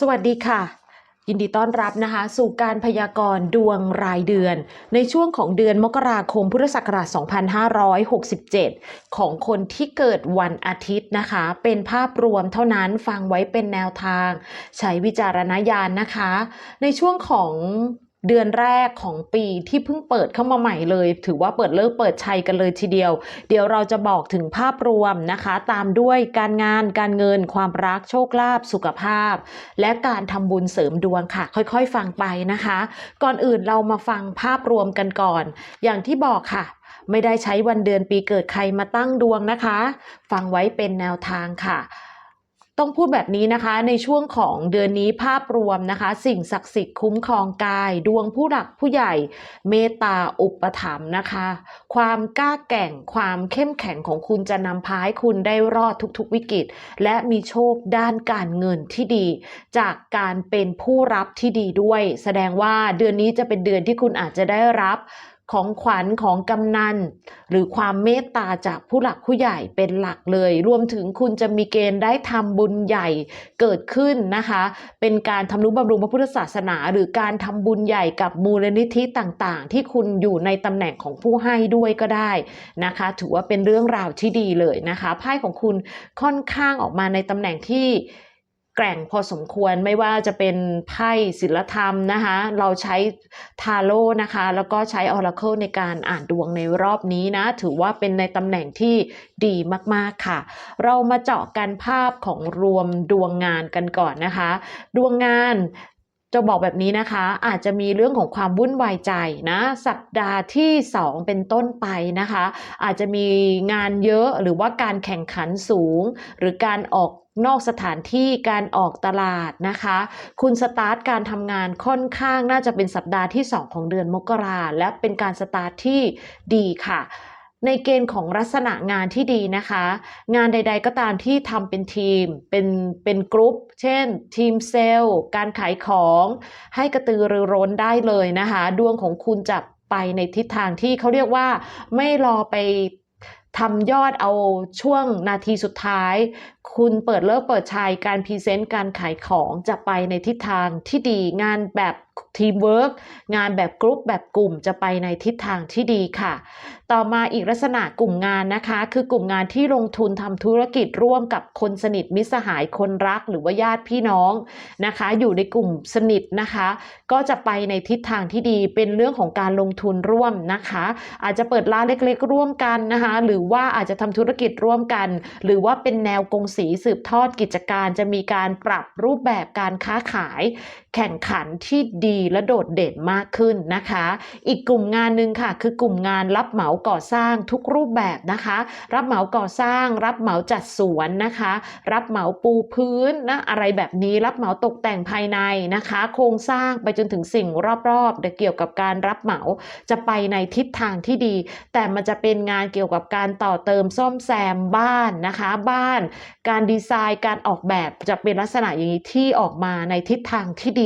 สวัสดีค่ะ ยินดีต้อนรับนะคะ สู่การพยากรณ์ดวงรายเดือน ในช่วงของเดือนมกราคมพุทธศักราช 2567 ของคนที่เกิดวันอาทิตย์นะคะ เป็นภาพรวมเท่านั้นฟังไว้เป็นแนวทาง ใช้วิจารณญาณนะคะ ในช่วงของ เดือนแรกของปีที่เพิ่งเปิดเข้ามาใหม่เลย ถือว่าเปิดเลิกเปิดชัยกันเลยทีเดียว เดี๋ยวเราจะบอกถึงภาพรวมนะคะ ตามด้วยการงานการเงิน ความรักโชคลาภสุขภาพ และการทำบุญเสริมดวงค่ะ ค่อยๆ ฟังไปนะคะ ก่อนอื่นเรามาฟังภาพรวมกันก่อน อย่างที่บอกค่ะไม่ได้ใช้วันเดือนปีเกิดใครมาตั้งดวงนะคะ ฟังไว้เป็นแนวทางค่ะ ต้องพูดแบบนี้นะคะในช่วงของเดือนนี้ภาพรวมนะคะ สิ่งศักดิ์สิทธิ์คุ้มครองกาย ดวงผู้หลักผู้ใหญ่ เมตตาอุปถัมภ์นะคะ ความกล้าแกร่งความเข้มแข็งของคุณจะนำพาให้คุณได้รอดทุกๆวิกฤต และมีโชคด้านการเงินที่ดี จากการเป็นผู้รับที่ดีด้วย แสดงว่าเดือนนี้จะเป็นเดือนที่คุณอาจจะได้รับ ของขวัญของกำนันหรือความเมตตาจากผู้หลักผู้ใหญ่เป็นหลักเลย รวมถึงคุณจะมีเกณฑ์ได้ทำบุญใหญ่เกิดขึ้นนะคะ เป็นการทำนุบำรุงพระพุทธศาสนา หรือการทำบุญใหญ่กับมูลนิธิต่างๆ ที่คุณอยู่ในตำแหน่งของผู้ให้ด้วยก็ได้นะคะ ถือว่าเป็นเรื่องราวที่ดีเลยนะคะไพ่ของคุณค่อนข้างออกมาในตำแหน่งที่ แกร่งพอสมควรไม่ว่าจะเป็นไพ่ศิลธรรมนะคะ เราใช้ทาโร่นะคะ แล้วก็ใช้ออราเคิลในการอ่านดวงในรอบนี้นะ ถือว่าเป็นในตำแหน่งที่ดีมากๆค่ะ เรามาเจาะกันภาพของรวมดวงงานกันก่อนนะคะ ดวงงาน จะบอกแบบนี้นะคะ อาจจะมีเรื่องของความวุ่นวายใจนะสัปดาห์ที่ 2 เป็นต้นไปนะคะ อาจจะมีงานเยอะหรือว่าการแข่งขันสูง หรือการออกนอกสถานที่การออกตลาดนะคะ คุณสตาร์ทการทำงานค่อนข้างน่าจะเป็นสัปดาห์ที่ 2 ของเดือนมกราและเป็นการสตาร์ทที่ดีค่ะ ในเกณฑ์ของลักษณะงานที่ดีนะคะ งานใด ๆ ก็ตามที่ทำเป็นทีม เป็นเป็นกรุ๊ป เช่น ทีมเซลล์ การขายของ ให้กระตือรือร้นได้เลยนะคะ ดวงของคุณจะไปในทิศทางที่เขาเรียกว่าไม่รอไปทำยอดเอาช่วงนาทีสุดท้าย คุณเปิดเลิกเปิดชัยการพรีเซนต์การขายของจะไปในทิศทางที่ดีงานแบบ ทีมเวิร์กงานแบบกรุ๊ปแบบกลุ่มจะไปในทิศทางที่ดีค่ะ ต่อมาอีกลักษณะกลุ่มงานนะคะ คือกลุ่มงานที่ลงทุนทำธุรกิจร่วมกับคนสนิทมิตรสหายคนรักหรือว่าญาติพี่น้องนะคะ อยู่ในกลุ่มสนิทนะคะ ก็จะไปในทิศทางที่ดีเป็นเรื่องของการลงทุนร่วมนะคะ อาจจะเปิดร้านเล็กๆ ร่วมกันนะคะ หรือว่าอาจจะทำธุรกิจร่วมกัน หรือว่าเป็นแนวกงสีสืบทอดกิจการจะมีการปรับรูปแบบการค้าขาย แข่งขันที่ดีและโดดเด่นมากขึ้นนะคะ อีกกลุ่มงานหนึ่งค่ะ คือกลุ่มงานรับเหมาก่อสร้างทุกรูปแบบนะคะ รับเหมาก่อสร้าง รับเหมาจัดสวนนะคะ รับเหมาปูพื้นนะอะไรแบบนี้รับเหมาตกแต่งภายในนะคะ โครงสร้างไปจนถึงสิ่งรอบๆเกี่ยวกับการรับเหมาจะไปในทิศทางที่ดี แต่มันจะเป็นงานเกี่ยวกับการต่อเติมซ่อมแซมบ้านนะคะ บ้าน การดีไซน์การออกแบบจะเป็นลักษณะอย่างนี้ที่ออกมาในทิศทางที่ดี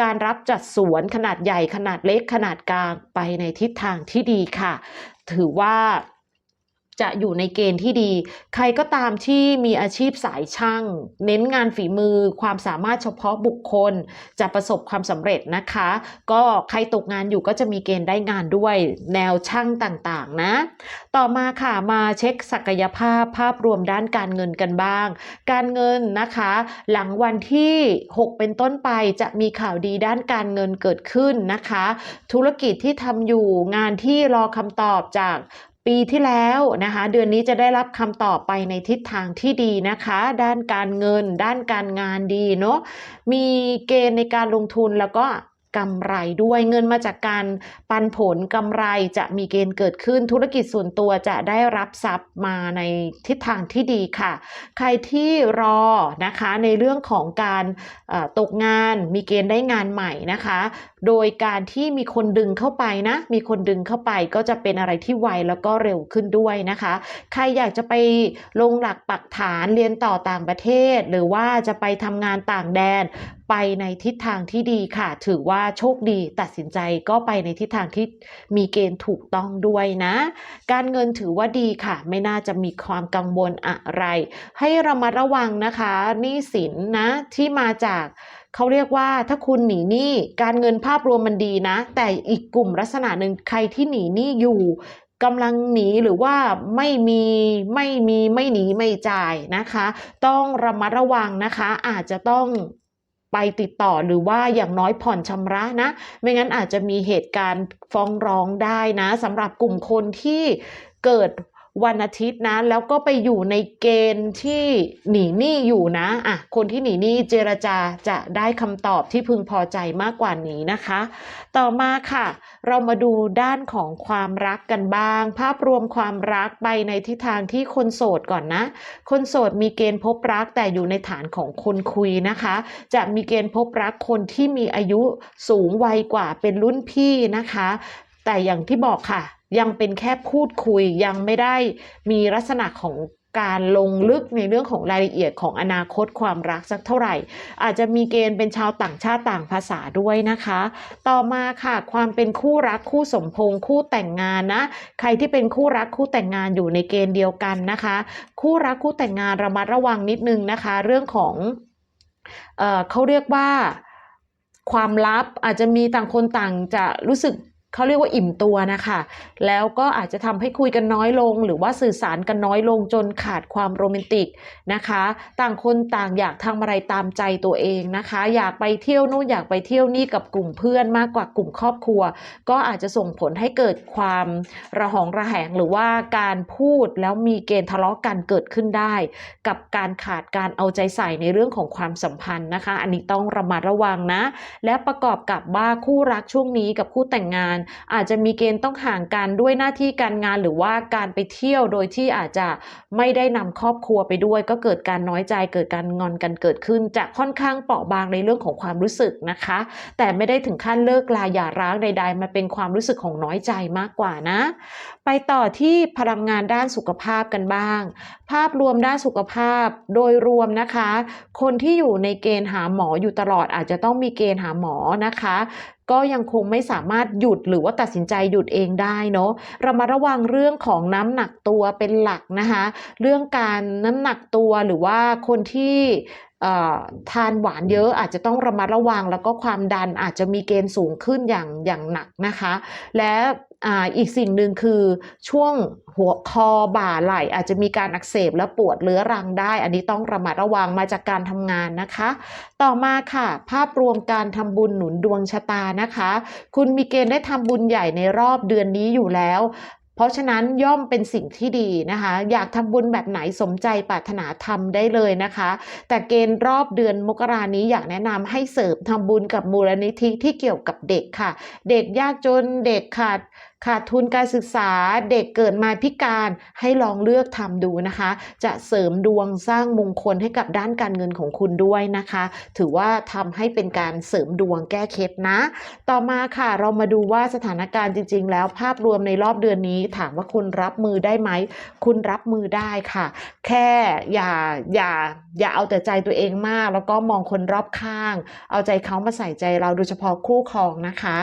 การรับจัดสวนขนาดใหญ่ขนาดเล็กขนาดกลางไปในทิศทางที่ดีค่ะ ถือว่า จะอยู่ในเกณฑ์ที่ดี ใครก็ตามที่มีอาชีพสายช่าง เน้นงานฝีมือ ความสามารถเฉพาะบุคคล จะประสบความสำเร็จนะคะ ก็ใครตกงานอยู่ก็จะมีเกณฑ์ได้งานด้วยแนวช่างต่างๆนะ ต่อมาค่ะมาเช็คศักยภาพภาพรวมด้านการเงินกันบ้าง การเงินนะคะ หลังวันที่ 6 เป็นต้นไปจะมีข่าวดีด้านการเงินเกิดขึ้นนะคะ ธุรกิจที่ทำอยู่งานที่รอคำตอบจาก ปีที่แล้วนะคะเดือนนี้จะได้รับคำตอบไปในทิศทางที่ดีนะคะ ด้านการเงิน ด้านการงานดีเนาะมีเกณฑ์ในการลงทุนแล้วก็กำไรด้วยเงินมาจากการปันผลกำไรจะมีเกณฑ์เกิดขึ้นธุรกิจส่วนตัวจะได้รับทรัพย์มาในทิศทางที่ดีค่ะ ใครที่รอนะคะในเรื่องของการตกงานมีเกณฑ์ได้งานใหม่นะคะ โดยการที่มีคนดึงเข้าไปนะ มีคนดึงเข้าไปก็จะเป็นอะไรที่ไวแล้วก็เร็วขึ้นด้วยนะคะ ใครอยากจะไปลงหลักปักฐานเรียนต่อต่างประเทศ หรือว่าจะไปทำงานต่างแดนไปในทิศทางที่ดีค่ะ ถือว่าโชคดีตัดสินใจก็ไปในทิศทางที่มีเกณฑ์ถูกต้องด้วยนะ การเงินถือว่าดีค่ะ ไม่น่าจะมีความกังวลอะไร ให้เรามาระวังนะคะหนี้สินนะที่มาจาก เขาเรียกว่าถ้าคุณหนีหนี้การเงินภาพรวมมันดีนะ แต่อีกกลุ่มลักษณะหนึ่งใครที่หนีหนี้อยู่กำลังหนีหรือว่าไม่มีไม่มีไม่หนีไม่จ่ายนะคะ ต้องระมัดระวังนะคะ อาจจะต้องไปติดต่อหรือว่าอย่างน้อยผ่อนชำระนะ ไม่งั้นอาจจะมีเหตุการณ์ฟ้องร้องได้นะสำหรับกลุ่มคนที่เกิด วันอาทิตย์นะ แล้วก็ไปอยู่ในเกณฑ์ที่หนีหนี้อยู่นะอะคนที่หนีหนี้เจรจาจะได้คำตอบที่พึงพอใจมากกว่านี้นะคะ ต่อมาค่ะ เรามาดูด้านของความรักกันบ้าง ภาพรวมความรักไปในทิศทางที่คนโสดก่อนนะ คนโสดมีเกณฑ์พบรักแต่อยู่ในฐานของคนคุยนะคะ จะมีเกณฑ์พบรักคนที่มีอายุสูงวัยกว่าเป็นรุ่นพี่นะคะ แต่อย่างที่บอกค่ะ ยังเป็นแค่พูดคุยยังไม่ได้มีลักษณะของการลงลึกในเรื่องของรายละเอียดของอนาคตความรักสักเท่าไหร่ อาจจะมีเกณฑ์เป็นชาวต่างชาติต่างภาษาด้วยนะคะ ต่อมาค่ะ ความเป็นคู่รักคู่สมพงคู่แต่งงานนะ ใครที่เป็นคู่รักคู่แต่งงานอยู่ในเกณฑ์เดียวกันนะคะ คู่รักคู่แต่งงานระมัดระวังนิดนึงนะคะ เรื่องของเออเขาเรียกว่าความลับอาจจะมีต่างคนต่างจะรู้สึก เขาเรียกว่าอิ่มตัวนะคะ แล้วก็อาจจะทำให้คุยกันน้อยลง หรือว่าสื่อสารกันน้อยลงจนขาดความโรแมนติกนะคะ ต่างคนต่างอยากทำอะไรตามใจตัวเองนะคะ อยากไปเที่ยวนู่นอยากไปเที่ยวนี่กับกลุ่มเพื่อนมากกว่ากลุ่มครอบครัว ก็อาจจะส่งผลให้เกิดความระหองระแหงหรือว่าการพูดแล้วมีเกณฑ์ทะเลาะกันเกิดขึ้นได้ กับการขาดการเอาใจใส่ในเรื่องของความสัมพันธ์นะคะ อันนี้ต้องระมัดระวังนะ และประกอบกับว่าคู่รักช่วงนี้กับคู่แต่งงานอาจจะมีเกณฑ์ต้องห่างกันด้วยหน้าที่การงานหรือว่าการไปเที่ยวโดยที่อาจจะไม่ได้นำครอบครัวไปด้วย ก็เกิดการน้อยใจเกิดการงอนกันเกิดขึ้นจะค่อนข้างเปราะบางในเรื่องของความรู้สึกนะคะ แต่ไม่ได้ถึงขั้นเลิกลาหย่าร้างใดๆมันเป็นความรู้สึกของน้อยใจมากกว่านะ ไปต่อที่พลังงานด้านสุขภาพกันบ้าง ภาพรวมด้านสุขภาพโดยรวมนะคะ คนที่อยู่ในเกณฑ์หาหมออยู่ตลอดอาจจะต้องมีเกณฑ์หาหมอนะคะ ก็ยังคงไม่สามารถหยุดหรือว่าตัดสินใจหยุดเองได้เนาะเรามาระวังเรื่องของน้ำหนักตัวเป็นหลักนะคะเรื่องการน้ำหนักตัวหรือว่าคนที่ทานหวานเยอะอาจจะต้องระมัดระวังแล้วก็ความดันอาจจะมีเกณฑ์สูงขึ้นอย่างอย่างหนักนะคะ และอ่าอีกสิ่งหนึ่งคือช่วงหัวคอบ่าไหล่อาจจะมีการอักเสบและปวดเรื้อรังได้ อันนี้ต้องระมัดระวังมาจากการทำงานนะคะ ต่อมาค่ะ ภาพรวมการทำบุญหนุนดวงชะตานะคะ คุณมีเกณฑ์ได้ทำบุญใหญ่ในรอบเดือนนี้อยู่แล้ว เพราะฉะนั้นย่อมเป็นสิ่งที่ดีนะคะ อยากทำบุญแบบไหนสมใจปรารถนาทำได้เลยนะคะ แต่เกณฑ์รอบเดือนมกรานี้อยากแนะนำให้เสริมทำบุญกับมูลนิธิที่เกี่ยวกับเด็กค่ะ เด็กยากจนเด็กขาดขาดทุนการศึกษาเด็กเกิดมาพิการให้ลองเลือกทำดูนะคะ จะเสริมดวงสร้างมงคลให้กับด้านการเงินของคุณด้วยนะคะ ถือว่าทำให้เป็นการเสริมดวงแก้เคล็ดนะ ต่อมาค่ะเรามาดูว่าสถานการณ์จริง ๆ แล้วภาพรวมในรอบเดือนนี้ ถามว่าคุณรับมือได้ไหม คุณรับมือได้ค่ะ แค่อย่าอย่าอย่าเอาแต่ใจตัวเองมาก แล้วก็มองคนรอบข้าง เอาใจเขามาใส่ใจเราโดยเฉพาะคู่ครองนะคะ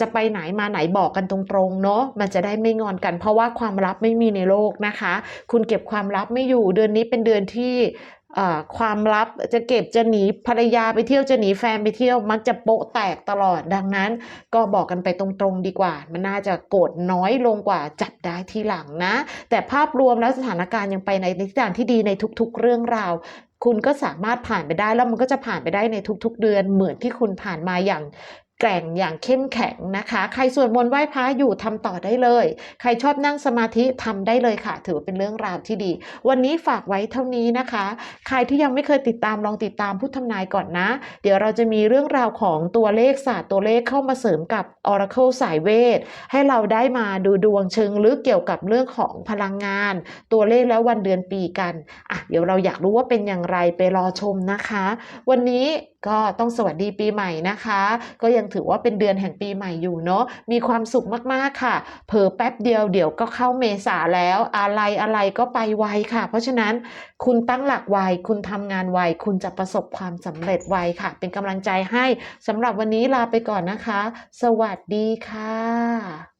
จะไปไหนมาไหนบอกกันตรงๆเนาะมันจะได้ไม่งอนกัน เพราะว่าความลับไม่มีในโลกนะคะ คุณเก็บความลับไม่อยู่เดือนนี้เป็นเดือนที่ความลับจะเก็บจะหนีภรรยาไปเที่ยวจะหนีแฟนไปเที่ยวมักจะโปะแตกตลอดดังนั้น ก็บอกกันไปตรงๆดีกว่า มันน่าจะโกรธน้อยลงกว่าจับได้ทีหลังนะ แต่ภาพรวมแล้วสถานการณ์ยังไปในทิศทางที่ดีในทุกๆเรื่องราวคุณก็สามารถผ่านไปได้แล้วมันก็จะผ่านไปได้ในทุกๆเดือนเหมือนที่คุณผ่านมาอย่าง แกร่งอย่างเข้มแข็งนะคะ ใครสวดมนต์ไหว้พระอยู่ทำต่อได้เลย ใครชอบนั่งสมาธิทำได้เลยค่ะ ถือเป็นเรื่องราวที่ดี วันนี้ฝากไว้เท่านี้นะคะ ใครที่ยังไม่เคยติดตามลองติดตามผู้ทำนายก่อนนะ เดี๋ยวเราจะมีเรื่องราวของตัวเลขศาสตร์ตัวเลขเข้ามาเสริมกับ Oracle สายเวท ให้เราได้มาดูดวงเชิงลึกเกี่ยวกับเรื่องของพลังงาน ตัวเลขแล้ววันเดือนปีกันอะเดี๋ยวเราอยากรู้ว่าเป็นอย่างไรไปรอชมนะคะ วันนี้ก็ต้องสวัสดีปีใหม่นะคะ ก็ยังถือว่าเป็นเดือนแห่งปีใหม่อยู่เนาะมีความสุขมากๆค่ะ เผลอแป๊บเดียวเดี๋ยวก็เข้าเมษาแล้วอะไรอะไรก็ไปไวค่ะ เพราะฉะนั้นคุณตั้งหลักไวคุณทำงานไวคุณจะประสบความสำเร็จไวค่ะ เป็นกำลังใจให้สำหรับวันนี้ลาไปก่อนนะคะ สวัสดีค่ะ